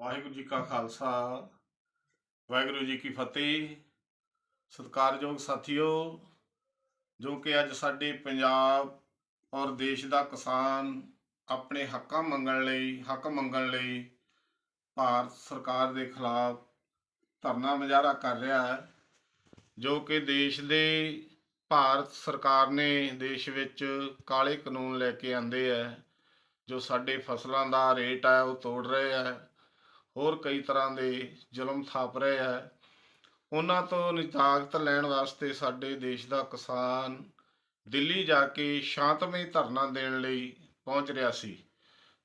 ਵਾਹਿਗੁਰੂ ਜੀ ਕਾ ਖਾਲਸਾ, ਵਾਹਿਗੁਰੂ ਜੀ ਕੀ ਫਤਿਹ। ਸਤਿਕਾਰਯੋਗ ਸਾਥੀਓ, ਜੋ ਕਿ ਅੱਜ ਸਾਡੇ ਪੰਜਾਬ ਔਰ ਦੇਸ਼ ਦਾ ਕਿਸਾਨ ਆਪਣੇ ਹੱਕਾਂ ਮੰਗਣ ਲਈ, ਹੱਕ ਮੰਗਣ ਲਈ ਭਾਰਤ ਸਰਕਾਰ ਦੇ ਖਿਲਾਫ ਧਰਨਾ ਮੁਜ਼ਾਹਰਾ ਕਰ ਰਿਹਾ ਹੈ, ਜੋ ਕਿ ਦੇਸ਼ ਦੇ, ਭਾਰਤ ਸਰਕਾਰ ਨੇ ਦੇਸ਼ ਵਿੱਚ ਕਾਲੇ ਕਾਨੂੰਨ ਲੈ ਕੇ ਆਂਦੇ ਹੈ, ਜੋ ਸਾਡੇ ਫਸਲਾਂ ਦਾ ਰੇਟ ਹੈ ਉਹ ਤੋੜ ਰਹੇ ਹੈ। ਹੋਰ ਕਈ ਤਰ੍ਹਾਂ ਦੇ ਜ਼ੁਲਮ ਥਾਪ ਰਹੇ ਹੈ ਉਹਨਾਂ ਤੋਂ ਨਿਜਾਤ ਲੈਣ ਵਾਸਤੇ ਸਾਡੇ ਦੇਸ਼ ਦਾ ਕਿਸਾਨ ਦਿੱਲੀ ਜਾ ਕੇ ਸ਼ਾਂਤਮਈ ਧਰਨਾ ਦੇਣ ਲਈ ਪਹੁੰਚ ਰਿਹਾ ਸੀ,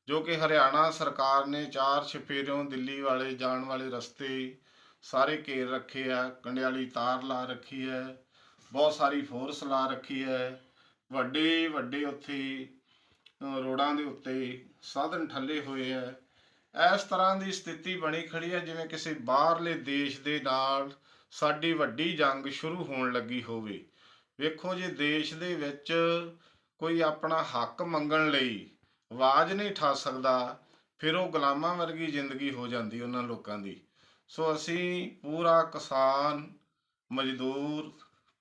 ਜੋ ਕਿ ਹਰਿਆਣਾ ਸਰਕਾਰ ਨੇ ਚਾਰ ਛਪੇਰਿਓਂ ਦਿੱਲੀ ਵਾਲੇ ਜਾਣ ਵਾਲੇ ਰਸਤੇ ਸਾਰੇ ਘੇਰ ਰੱਖੇ ਆ। ਕੰਡਿਆਲੀ ਤਾਰ ਲਾ ਰੱਖੀ ਹੈ, ਬਹੁਤ ਸਾਰੀ ਫੋਰਸ ਲਾ ਰੱਖੀ ਹੈ। ਵੱਡੇ ਵੱਡੇ ਉੱਥੇ ਰੋਡਾਂ ਦੇ ਉੱਤੇ ਸਾਧਨ ਠੱਲੇ ਹੋਏ ਹੈ ਇਸ ਤਰ੍ਹਾਂ ਦੀ ਸਥਿਤੀ ਬਣੀ ਖੜੀ ਹੈ, ਜਿਵੇਂ ਕਿਸੇ ਬਾਹਰਲੇ ਦੇਸ਼ ਦੇ ਨਾਲ ਸਾਡੀ ਵੱਡੀ ਜੰਗ ਸ਼ੁਰੂ ਹੋਣ ਲੱਗੀ ਹੋਵੇ। ਵੇਖੋ ਜੇ ਦੇਸ਼ ਦੇ ਵਿੱਚ ਕੋਈ ਆਪਣਾ ਹੱਕ ਮੰਗਣ ਲਈ ਆਵਾਜ਼ ਨਹੀਂ ਠਾ ਸਕਦਾ, ਫਿਰ ਉਹ ਗੁਲਾਮਾਂ ਵਰਗੀ ਜ਼ਿੰਦਗੀ ਹੋ ਜਾਂਦੀ ਉਹਨਾਂ ਲੋਕਾਂ ਦੀ। ਸੋ ਅਸੀਂ ਪੂਰਾ ਕਿਸਾਨ, ਮਜ਼ਦੂਰ,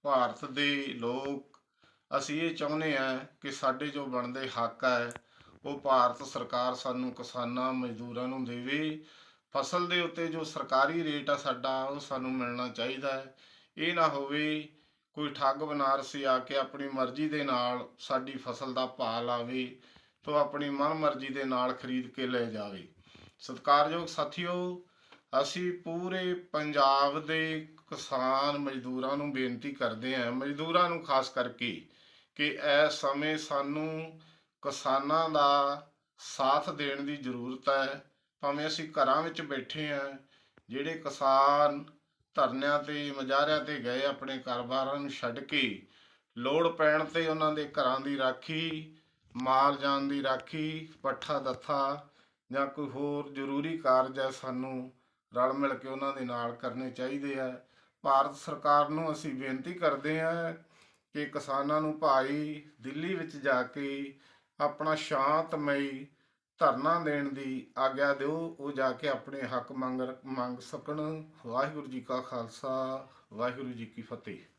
ਭਾਰਤ ਦੇ ਲੋਕ, ਅਸੀਂ ਇਹ ਚਾਹੁੰਦੇ ਆ ਕਿ ਸਾਡੇ ਜੋ ਬਣਦੇ ਹੱਕ ਹੈ ਉਹ ਭਾਰਤ ਸਰਕਾਰ ਸਾਨੂੰ ਕਿਸਾਨਾਂ, ਮਜ਼ਦੂਰਾਂ ਨੂੰ ਦੇਵੇ। ਫਸਲ ਦੇ ਉੱਤੇ ਜੋ ਸਰਕਾਰੀ ਰੇਟ ਆ ਸਾਡਾ, ਉਹ ਸਾਨੂੰ ਮਿਲਣਾ ਚਾਹੀਦਾ ਹੈ। ਇਹ ਨਾ ਹੋਵੇ ਕੋਈ ਠੱਗ ਬਨਾਰਸੀ ਆ ਕੇ ਆਪਣੀ ਮਰਜ਼ੀ ਦੇ ਨਾਲ ਸਾਡੀ ਫਸਲ ਦਾ ਭਾਅ ਲਾਵੇ ਤੋਂ ਆਪਣੀ ਮਨਮਰਜ਼ੀ ਦੇ ਨਾਲ ਖਰੀਦ ਕੇ ਲੈ ਜਾਵੇ। ਸਤਿਕਾਰਯੋਗ ਸਾਥੀਓ, ਅਸੀਂ ਪੂਰੇ ਪੰਜਾਬ ਦੇ ਕਿਸਾਨ ਮਜ਼ਦੂਰਾਂ ਨੂੰ ਬੇਨਤੀ ਕਰਦੇ ਹਾਂ, ਮਜ਼ਦੂਰਾਂ ਨੂੰ ਖਾਸ ਕਰਕੇ ਕਿ ਇਸ ਸਮੇਂ ਸਾਨੂੰ ਕਿਸਾਨਾਂ ਦਾ ਸਾਥ ਦੇਣ ਦੀ ਜ਼ਰੂਰਤ ਹੈ। ਭਾਵੇਂ ਅਸੀਂ ਘਰਾਂ ਵਿੱਚ ਬੈਠੇ ਹਾਂ, ਜਿਹੜੇ ਕਿਸਾਨ ਧਰਨਿਆਂ ਤੇ, ਮਜਾਰਿਆਂ ਤੇ ਗਏ ਆਪਣੇ ਕਾਰੋਬਾਰਾਂ ਨੂੰ ਛੱਡ ਕੇ, ਲੋੜ ਪੈਣ ਤੇ ਉਹਨਾਂ ਦੇ ਘਰਾਂ ਦੀ ਰਾਖੀ, ਮਾਲ ਜਾਨ ਦੀ ਰਾਖੀ, ਪੱਠਾ ਦੱਥਾ ਜਾਂ ਕੋਈ ਹੋਰ ਜ਼ਰੂਰੀ ਕਾਰਜ ਹੈ, ਸਾਨੂੰ ਰਲ ਮਿਲ ਕੇ ਉਹਨਾਂ ਦੇ ਨਾਲ ਕਰਨੇ ਚਾਹੀਦੇ ਆ। ਭਾਰਤ ਸਰਕਾਰ ਨੂੰ ਅਸੀਂ ਬੇਨਤੀ ਕਰਦੇ ਹਾਂ ਕਿ ਕਿਸਾਨਾਂ ਨੂੰ ਭਾਈ ਦਿੱਲੀ ਵਿੱਚ ਜਾ ਕੇ ਆਪਣਾ ਸ਼ਾਂਤਮਈ ਧਰਨਾ ਦੇਣ ਦੀ ਆਗਿਆ ਦਿਓ। ਉਹ ਜਾ ਕੇ ਆਪਣੇ ਹੱਕ ਮੰਗ ਮੰਗ ਸਕਣ। ਵਾਹਿਗੁਰੂ ਜੀ ਕਾ ਖਾਲਸਾ, ਵਾਹਿਗੁਰੂ ਜੀ ਕੀ ਫਤਿਹ।